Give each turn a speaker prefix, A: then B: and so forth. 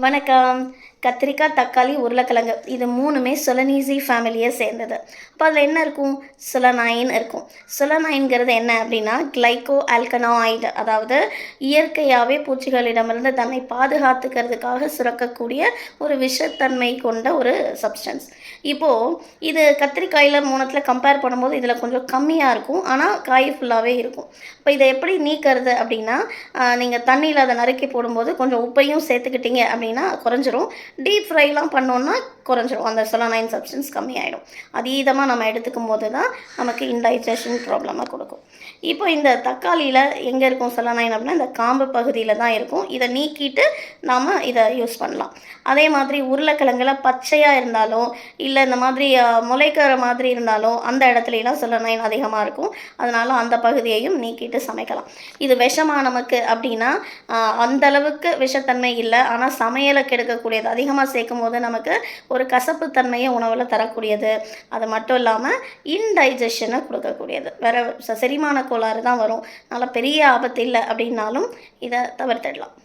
A: வணக்கம். கத்திரிக்காய் தக்காளி உருளைக்கிழங்கு. இது மூணுமே சொலனீசி ஃபேமிலியை சேர்ந்தது. அப்போ அதில் என்ன இருக்கும்? சொலனைன் இருக்கும். சொலனைன்கிறது என்ன அப்படின்னா கிளைகோ ஆல்கனாய்டு அதாவது இயற்கையாகவே பூச்சிகளிடமிருந்து தன்னை பாதுகாத்துக்கிறதுக்காக சுரக்கக்கூடிய ஒரு விஷத்தன்மை கொண்ட ஒரு சப்ஸ்டன்ஸ் இப்போது இது கத்திரிக்காயில் மூணத்தில் கம்பேர் பண்ணும்போது இதில் கொஞ்சம் கம்மியாக இருக்கும். ஆனால் காய் ஃபுல்லாகவே இருக்கும். இப்போ இதை எப்படி நீக்கிறது அப்படின்னா நீங்கள் தண்ணியில் அதை நறுக்கி போடும்போது கொஞ்சம் உப்பையும் சேர்த்துக்கிட்டீங்க அப்படின்னா குறைஞ்சிரும். டீப் ஃப்ரைலாம் பண்ணோன்னா குறைஞ்சிரும். அந்த செலனைன் சப்ஸ்டன்ஸ் கம்மியாயிடும். அதீதமாக நம்ம எடுத்துக்கும் போது தான் நமக்கு இன்டைஜஷன் ப்ராப்ளமாக கொடுக்கும். இப்போ இந்த தக்காளியில் எங்கே இருக்கும் செலனைன் அப்படின்னா இந்த காம்பு பகுதியில் தான் இருக்கும். இதை நீக்கிட்டு நாம் இதை யூஸ் பண்ணலாம். அதே மாதிரி உருளைக்கிழங்குல பச்சையாக இருந்தாலும் இல்லை இந்த மாதிரி முளைக்கிற மாதிரி இருந்தாலும் அந்த இடத்துலலாம் செலனைன் அதிகமாக இருக்கும். அதனால் அந்த பகுதியையும் நீக்கிட்டு சமைக்கலாம். இது விஷமாக நமக்கு அப்படின்னா அந்த அளவுக்கு விஷத்தன்மை இல்லை. ஆனால் சமையலை கெடுக்கக்கூடியது அதிகமாக சேர்க்கும் போது நமக்கு ஒரு ஒரு கசப்புத்தன்மையை உணவில் தரக்கூடியது. அது மட்டும் இல்லாமல் இன்டைஜஷனை கொடுக்கக்கூடியது. வேறு செரிமான கோளாறு தான் வரும். அதனால் பெரிய ஆபத்து இல்லை அப்படின்னாலும் இதை தவிர்த்திடலாம்.